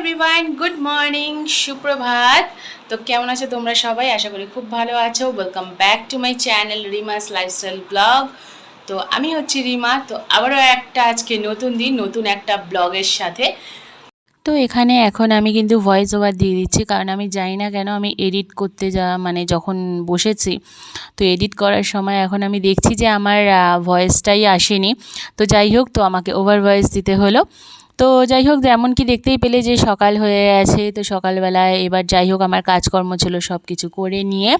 Everyone good morning সুপ্রভাত। তো কেমন আছো তোমরা সবাই? আশা করি খুব ভালো আছো। Welcome back to my channel Rimas lifestyle vlog তো আমি হচ্ছি রিমা। তো আবারও একটা আজকে নতুন দিন, নতুন একটা ব্লগের সাথে। তো এখানে এখন আমি কিন্তু ভয়েস ওভার দিয়ে দিচ্ছি, কারণ আমি জানি না কেন আমি এডিট করতে যা মানে যখন বসেছি, তো এডিট করার সময় এখন আমি দেখছি যে আমার ভয়েসটাই আসেনি। তো যাই হোক, তো আমাকে ওভার ভয়েস দিতে হলো। তো যাই হোক যেমন কি দেখতেই পেলে যে সকাল হয়ে গেছে। তো সকালবেলায় এবার যাই হোক, আমার কাজকর্ম ছিল সব কিছু করে নিয়ে।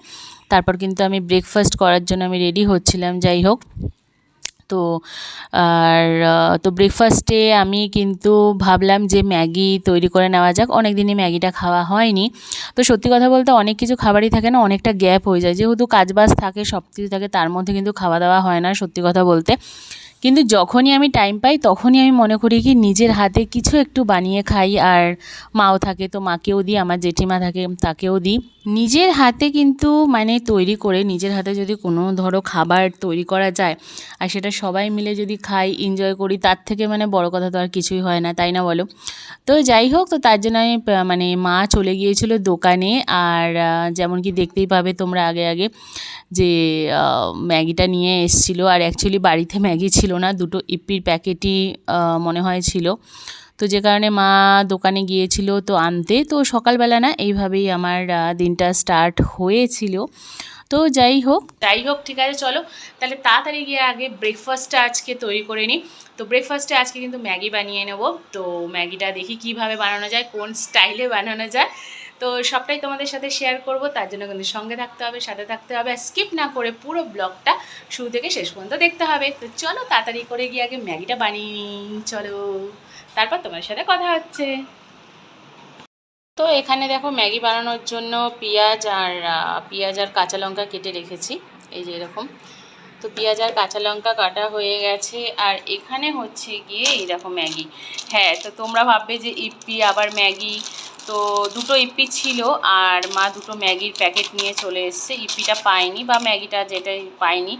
তারপর কিন্তু আমি ব্রেকফাস্ট করার জন্য আমি রেডি হচ্ছিলাম, যাই হোক। তো আর তো ব্রেকফাস্টে আমি কিন্তু ভাবলাম যে ম্যাগি তৈরি করে নেওয়া যাক। অনেক দিনই ম্যাগিটা খাওয়া হয়নি। তো সত্যি কথা বলতে অনেক কিছু খাবারই থাকে না, অনেকটা গ্যাপ হয়ে যায়। যেহেতু কাজবাজ থাকে সব কিছু থাকে, তার মধ্যে কিন্তু খাওয়া দাওয়া হয় না, সত্যি কথা বলতে। কিন্তু যখনই আমি টাইম পাই, তখনই আমি মনে করি কি নিজের হাতে কিছু একটু বানিয়ে খাই আর মাও থাকে তো মাকেও দিই, আমার জেঠিমা থাকে তাকেও দিই। নিজের হাতে কিন্তু মানে তৈরি করে, নিজের হাতে যদি কোনো ধরো খাবার তৈরি করা যায় আর সেটা সবাই মিলে যদি খাই এনজয় করি, তার থেকে মানে বড় কথা তো আর কিছুই হয় না, তাই না বলো? তো যাই হোক, তো তার জন্য আমি মানে মা চলে গিয়েছিল দোকানে আর যেমন কি দেখতেই পাবে তোমরা আগে আগে যে ম্যাগিটা নিয়ে এসেছিল আর অ্যাকচুয়ালি বাড়িতে ম্যাগি ছিল না, দুটো ইপির প্যাকেটই মনে হয় ছিল। তো যে কারণে মা দোকানে গিয়েছিল তো আনতে। তো সকালবেলা না এইভাবেই আমার দিনটা স্টার্ট হয়েছিল। তো যাই হোক যাই হোক, ঠিক আছে, চলো। তাহলে তাড়াতাড়ি গিয়ে আগে ব্রেকফাস্টটা আজকে তৈরি করে নিই তো ব্রেকফাস্টে আজকে কিন্তু ম্যাগি বানিয়ে নেব। তো ম্যাগিটা দেখি কীভাবে বানানো যায়, কোন স্টাইলে বানানো যায়। তো সবটাই তোমাদের সাথে শেয়ার করব, তার জন্য কিন্তু সঙ্গে থাকতে হবে, সাথে থাকতে হবে স্কিপ না করে পুরো ব্লগটা শুরু থেকে শেষ পর্যন্ত দেখতে হবে। তো চলো তাড়াতাড়ি করে গিয়ে আগে ম্যাগিটা বানিয়ে নিই, চলো। তারপর তোমার সাথে কথা হচ্ছে। তো এখানে দেখো ম্যাগি বানানোর জন্য পেঁয়াজ আর পেঁয়াজ আর কাঁচা লঙ্কা কেটে রেখেছি, এই যে এরকম। তো পেঁয়াজ আর কাঁচা লঙ্কা কাটা হয়ে গেছে, আর এখানে হচ্ছে গিয়ে এই দেখো ম্যাগি। হ্যাঁ তো তোমরা ভাববে যে ইপ্পি, আবার ম্যাগি। তো দুটো ইপ্পি ছিল আর মা দুটো ম্যাগির প্যাকেট নিয়ে চলে এসছে। ইপ্পিটা পাইনি বা ম্যাগিটা যেটাই পাইনি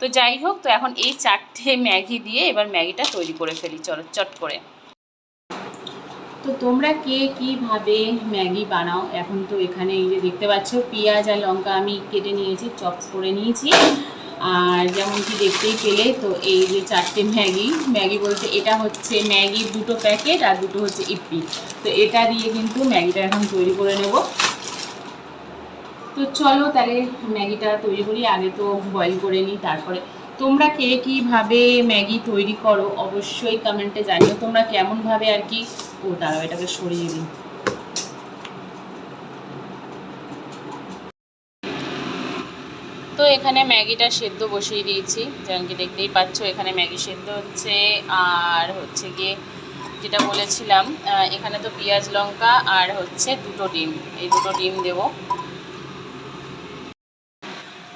তো যাই হোক, তো এখন এই চারটে ম্যাগি দিয়ে এবার ম্যাগিটা তৈরি করে ফেলি চলো চট করে। তো তোমরা কে কীভাবে ম্যাগি বানাও? এখন তো এখানে এই যে দেখতে পাচ্ছ, পেঁয়াজ আর লঙ্কা আমি কেটে নিয়েছি, চপস করে নিয়েছি। আর যেমন কি দেখতেই পেলে, তো এই যে চারটে ম্যাগি ম্যাগি বলতে এটা হচ্ছে ম্যাগির দুটো প্যাকেট আর দুটো হচ্ছে ইপি তো এটা দিয়ে কিন্তু ম্যাগিটা এখন তৈরি করে নেব। তো চলো তাহলে ম্যাগিটা তৈরি করি, আগে তো বয়েল করে নিই তারপরে। তোমরা কে কীভাবে ম্যাগি তৈরি করো, অবশ্যই কমেন্টে জানিও। তোমরা কেমনভাবে আর কি ও দাঁড়াও, এটাকে সরিয়ে দিই। তো এখানে ম্যাগিটা সেদ্ধ বসিয়ে দিয়েছি। যেমন কি দেখতেই পাচ্ছ, এখানে ম্যাগি সেদ্ধ হচ্ছে। আর হচ্ছে গিয়ে যেটা বলেছিলাম এখানে তো পেঁয়াজ, লঙ্কা আর হচ্ছে দুটো ডিম। এই দুটো ডিম দেবো।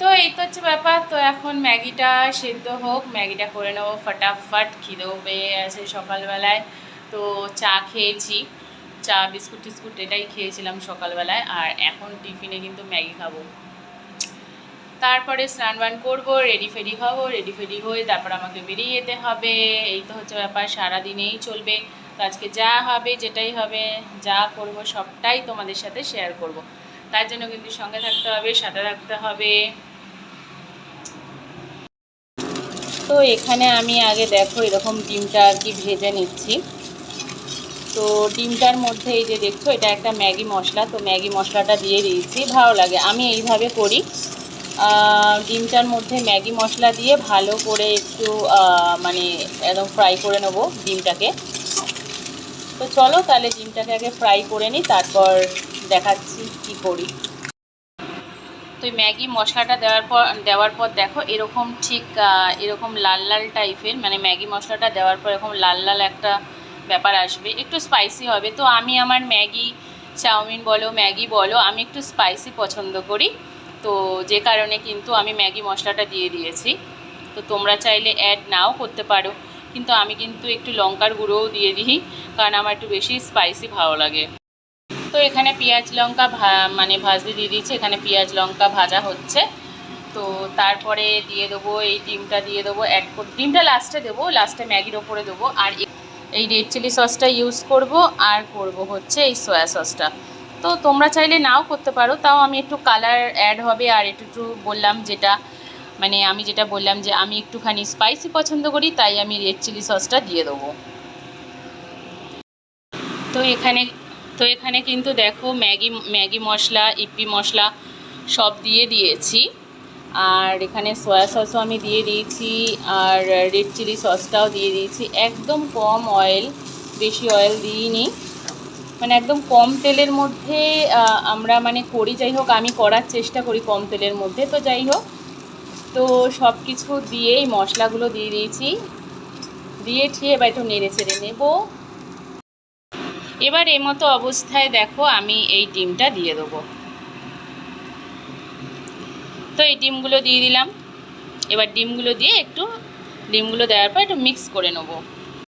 তো এই তো হচ্ছে ব্যাপার। তো এখন ম্যাগিটা সেদ্ধ হোক, ম্যাগিটা করে নেব ফটাফট। খিদেও পেয়ে আছে সকালবেলায়। তো চা খেয়েছি। চা বিস্কুট টিস্কুট এটাই খেয়েছিলাম সকালবেলায়। আর এখন টিফিনে কিন্তু ম্যাগি খাব। তারপরে স্নান বান করব রেডি ফেডি হব রেডি ফেডি হয়ে তারপর আমাকে বেরিয়ে যেতে হবে। এই তো হচ্ছে ব্যাপার, সারাদিনেই চলবে। তো আজকে যা হবে, যেটাই হবে, যা করব, সবটাই তোমাদের সাথে শেয়ার করব। তার জন্য কিন্তু সঙ্গে থাকতে হবে, সাথে থাকতে হবে। তো এখানে আমি আগে দেখো এরকম ডিমটা আর কি ভেজে নিচ্ছি। তো ডিমটার মধ্যে এই যে দেখছ, এটা একটা ম্যাগি মশলা। তো ম্যাগি মশলাটা দিয়ে দিয়েছি, ভালো লাগে। আমি এইভাবে করি। ডিমটার মধ্যে ম্যাগি মশলা দিয়ে ভালো করে একটু মানে একদম ফ্রাই করে নেব ডিমটাকে। তো চলো তাহলে ডিমটাকে আগে ফ্রাই করে নিই, তারপর দেখাচ্ছি কি করি। তো ম্যাগি মশলাটা দেওয়ার পর দেওয়ার পর দেখো এরকম ঠিক এরকম লাল লাল টাইপের মানে ম্যাগি মশলাটা দেওয়ার পর এরকম লাল লাল একটা ব্যাপার আসবে। একটু স্পাইসি হবে। তো আমি আমার ম্যাগি চাউমিন বলো, ম্যাগি বলো, আমি একটু স্পাইসি পছন্দ করি। তো যে কারণে কিন্তু আমি ম্যাগি মশলাটা দিয়ে দিয়েছি। তো তোমরা চাইলে অ্যাড নাও করতে পারো। কিন্তু আমি কিন্তু একটু লঙ্কার গুঁড়োও দিয়ে দিই, কারণ আমার একটু বেশি স্পাইসি ভালো লাগে। তো এখানে পেঁয়াজ লঙ্কা মানে ভাজতে দিয়ে দিয়েছি। এখানে পেঁয়াজ লঙ্কা ভাজা হচ্ছে। তো তারপরে দিয়ে দেবো, এই ডিমটা দিয়ে দেবো অ্যাড ডিমটা লাস্টে দেবো লাস্টে ম্যাগির ওপরে দেবো। আর এই রেড চিলি সসটা ইউজ করব, আর করব হচ্ছে এই সয়া সসটা তো তোমরা চাইলে নাও করতে পারো। তাও আমি একটু কালার অ্যাড হবে আর একটু বললাম যেটা মানে আমি যেটা বললাম যে আমি একটুখানি স্পাইসি পছন্দ করি, তাই আমি রেড চিলি সসটা দিয়ে দেবো। তো এখানে তো এখানে কিন্তু দেখো ম্যাগি ম্যাগি মশলা, ইপি মশলা সব দিয়ে দিয়েছি। আর এখানে সয়া সসও আমি দিয়ে দিয়েছি, আর রেড চিলি সসটাও দিয়ে দিয়েছি। একদম কম অয়েল বেশি অয়েল দিইনি। মানে একদম কম তেলের মধ্যে আমরা মানে করি। যাই হোক, আমি করার চেষ্টা করি কম তেলের মধ্যে। তো যাই হোক, তো সব কিছু দিয়েই মশলাগুলো দিয়ে দিয়েছি। দিয়ে ঠিয়ে এবার একটু নেড়ে চেড়ে নেব। এবার এই মতো অবস্থায় দেখো, আমি এই ডিমটা দিয়ে দেবো। তো এই ডিমগুলো দিয়ে দিলাম। এবার ডিমগুলো দিয়ে একটু, ডিমগুলো দেওয়ার পর একটু মিক্স করে নেব।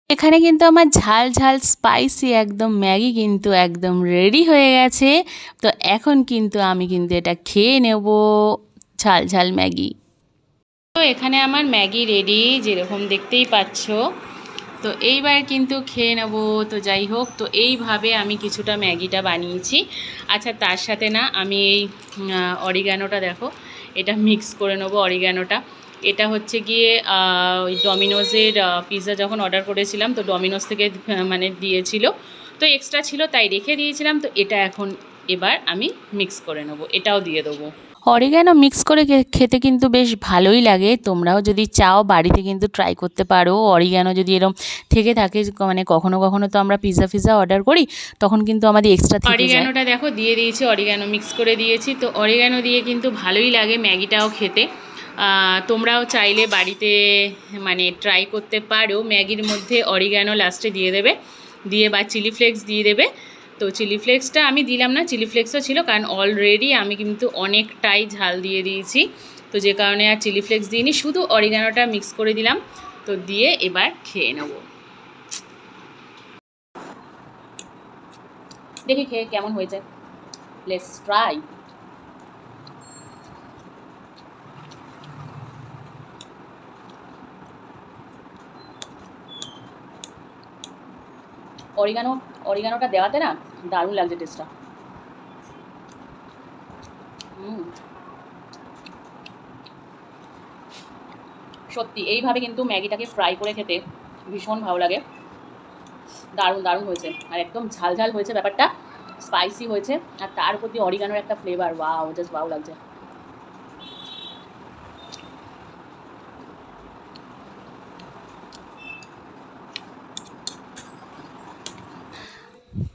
এখানে কিন্তু আমার ঝাল ঝাল স্পাইসি একদম ম্যাগি কিন্তু একদম রেডি হয়ে গেছে। তো এখন কিন্তু আমি কিন্তু এটা খেয়ে নেব ঝাল ঝাল ম্যাগি। তো এখানে আমার ম্যাগি রেডি যেরকম দেখতেই পাচ্ছ। তো এইবার কিন্তু খেয়ে নেব। তো যাই হোক, তো এইভাবে আমি কিছুটা ম্যাগিটা বানিয়েছি। আচ্ছা তার সাথে না আমি এই অরিগানোটা দেখো। এটা মিক্স করে নেব অরিগানোটা এটা হচ্ছে গিয়ে ওই ডমিনোজের পিৎজা যখন অর্ডার করেছিলাম তো ডমিনোজ থেকে মানে দিয়েছিল। তো এক্সট্রা ছিল তাই রেখে দিয়েছিলাম। তো এটা এখন এবার আমি মিক্স করে নেব। এটাও দিয়ে দেবো। অরিগ্যানো মিক্স করে খেতে কিন্তু বেশ ভালোই লাগে। তোমরাও যদি চাও বাড়িতে কিন্তু ট্রাই করতে পারো। অরিগ্যানো যদি এরকম থেকে থাকে মানে কখনো কখনো তো আমরা পিৎজা ফিজা অর্ডার করি তখন কিন্তু আমাদের এক্সট্রা থেকে অরিগ্যানোটা দেখো দিয়ে দিয়েছি অরিগ্যানো মিক্স করে দিয়েছি। তো অরিগ্যানো দিয়ে কিন্তু ভালোই লাগে ম্যাগিটাও খেতে। তোমরাও চাইলে বাড়িতে মানে ট্রাই করতে পারো। ম্যাগির মধ্যে অরিগ্যানো লাস্টে দিয়ে দেবে। দিয়ে বা চিলি ফ্লেক্স দিয়ে দেবে। তো চিলি ফ্লেক্সটা আমি দিলাম না চিলি ফ্লেক্সও ছিল, কারণ অলরেডি আমি কিন্তু অনেকটাই ঝাল দিয়ে দিয়েছি। তো যে কারণে আর চিলি ফ্লেক্স দিইনি, শুধু অরিগানোটা মিক্স করে দিলাম। তো দিয়ে এবার খেয়ে নেব। দেখি খেয়ে কেমন হয়েছে। লেটস ট্রাই অরিগানো, অরিগানোটা দেওয়াতে না দারুণ লাগছে টেস্টটা সত্যি, এইভাবে কিন্তু ম্যাগিটাকে ফ্রাই করে খেতে ভীষণ ভালো লাগে। দারুণ দারুণ হয়েছে। আর একদম ঝাল ঝাল হয়েছে ব্যাপারটা স্পাইসি হয়েছে, আর তার প্রতি অরিগানোর একটা ফ্লেভার ওয়াও জাস্ট ভালো লাগছে।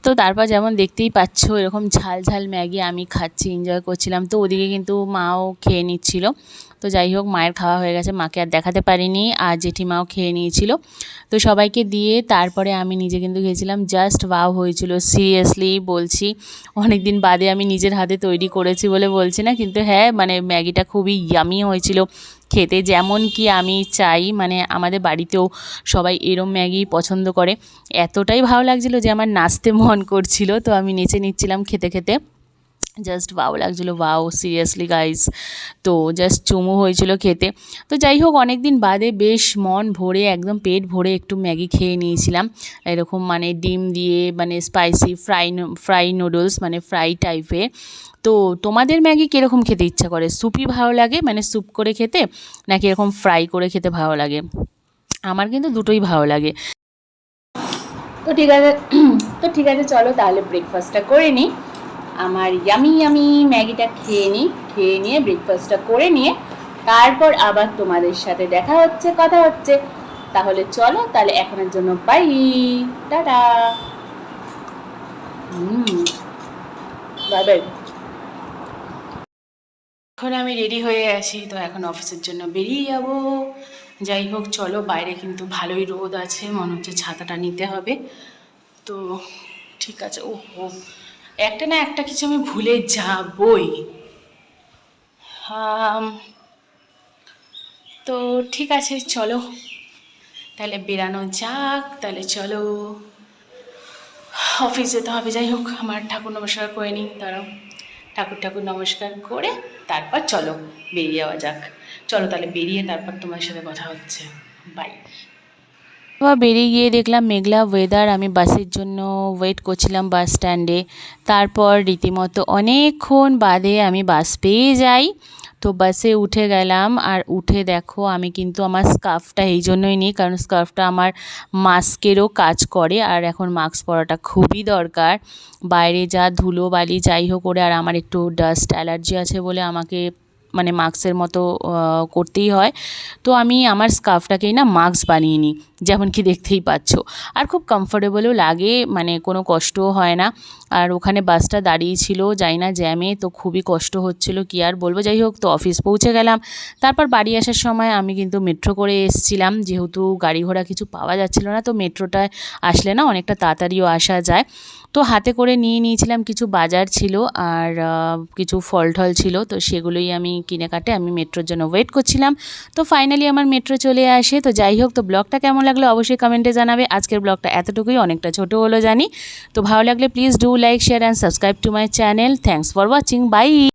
তো তারপর যেমন দেখতেই পাচ্ছ, এরকম ঝাল ঝাল ম্যাগি আমি খাচ্ছি এনজয় করছিলাম। তো ওদিকে কিন্তু মাও খেয়ে নিচ্ছিল। তো যাই হোক, মায়ের খাওয়া হয়ে গেছে, মাকে আর দেখাতে পারিনি, আর জেঠিমাও খেয়ে নিয়েছিল। তো সবাইকে দিয়ে তারপরে আমি নিজে কিন্তু খেয়েছিলাম জাস্ট ওয়াও হয়েছিল সিরিয়াসলি বলছি। অনেক দিন বাদে আমি নিজের হাতে তৈরি করেছি বলে বলছি না, কিন্তু হ্যাঁ মানে ম্যাগিটা খুবই ইয়ামি হয়েছিল। খেতে যেমন কি আমি চাই মানে আমাদের বাড়িতেও সবাই এরম ম্যাগি পছন্দ করে। এতটাই ভালো লাগছিল যে আমার নাচতে মন করছিল, তো আমি নেচে নিচ্ছিলাম খেতে খেতে। জাস্ট ভালো লাগছিল ওয়াও সিরিয়াসলি গাইস তো জাস্ট চুমু হয়েছিল খেতে। তো যাই হোক অনেক দিন বাদে বেশ মন ভরে, একদম পেট ভরে একটু ম্যাগি খেয়ে নিয়েছিলাম। এরকম মানে ডিম দিয়ে মানে স্পাইসি ফ্রাই ফ্রাই নুডলস মানে ফ্রাই টাইপের তো তোমাদের ম্যাগি কীরকম খেতে ইচ্ছা করে? স্যুপই ভালো লাগে? মানে স্যুপ করে খেতে? নাকি এরকম ফ্রাই করে খেতে ভালো লাগে? আমার কিন্তু দুটোই ভালো লাগে। তো ঠিক আছে, তো ঠিক আছে, চলো তাহলে ব্রেকফাস্টটা করে নিই। আমার ইয়ামি ইয়ামি ম্যাগিটা খেয়ে নিই খেয়ে নিয়ে ব্রেকফাস্টটা করে নিয়ে তারপর আবার তোমাদের সাথে দেখা হচ্ছে, কথা হচ্ছে। তাহলে চলো, তাহলে এখনের জন্য বাই টাটা। এখন আমি রেডি হয়ে আছি, তো এখন অফিসের জন্য বেরিয়ে যাব। যাই হোক, চলো, বাইরে কিন্তু ভালোই রোদ আছে, মনে হচ্ছে ছাতাটা নিতে হবে। তো ঠিক আছে ও হো একটা না একটা কিছু আমি ভুলে যাবই। তো ঠিক আছে, চলো। তাহলে বেরানো যাক, তাহলে চলো। অফিস যেতে হবে, যাই হোক, আমার ঠাকুর নমস্কার করে নিই তারাও ঠাকুর ঠাকুর নমস্কার করে তারপর চলো, বেরিয়ে যাওয়া যাক। চলো তাহলে বেরিয়ে তারপর তোমার সাথে কথা হচ্ছে। বাই আবার বেরিয়ে গিয়ে দেখলাম মেঘলা ওয়েদার আমি বাসের জন্য ওয়েট করছিলাম বাস স্ট্যান্ডে তারপর রীতিমতো অনেকক্ষণ বাদে আমি বাস পেয়ে যাই। তো বাসে উঠে গেলাম আর উঠে দেখো আমি কিন্তু আমার স্কার্ফটা এই জন্যই নিই, কারণ স্কার্ফটা আমার মাস্কেরও কাজ করে আর এখন মাস্ক পরাটা খুবই দরকার। বাইরে যা ধুলো বালি যাই হোক করে আর আমার একটু ডাস্ট অ্যালার্জি আছে বলে আমাকে মানে মাস্কের মতো করতেই হয়। তো আমি আমার স্কার্ফটাকেই না মাস্ক বানিয়ে নিই। যেমন কি দেখতেই পাচ্ছ। আর খুব কমফোর্টেবলও লাগে মানে কোনো কষ্টও হয় না। আর ওখানে বাসটা দাঁড়িয়ে ছিল, যাই না জ্যামে, তো খুবই কষ্ট হচ্ছিল, কি আর বলব? যাই হোক, তো অফিস পৌঁছে গেলাম। তারপর বাড়ি আসার সময় আমি কিন্তু মেট্রো করে এসেছিলাম। যেহেতু গাড়ি ঘোড়া কিছু পাওয়া যাচ্ছিল না, তো মেট্রোটায় আসলে না অনেকটা তাড়াতাড়িও আসা যায়। তো হাতে করে নিয়ে নিয়েছিলাম, কিছু বাজার ছিল, আর কিছু ফল টল ছিল, তো সেগুলোই আমি কিনে কাটে, আমি মেট্রোর জন্য ওয়েট করছিলাম। তো ফাইনালি আমার মেট্রো চলে আসে, তো যাই হোক, তো ব্লগটা কেমন লাগল অবশ্যই কমেন্টে জানাবে। আজকের ব্লগটা এতটুকুই, অনেকটা ছোট হলো জানি। তো ভালো লাগলে please do like, share and subscribe to my channel thanks for watching bye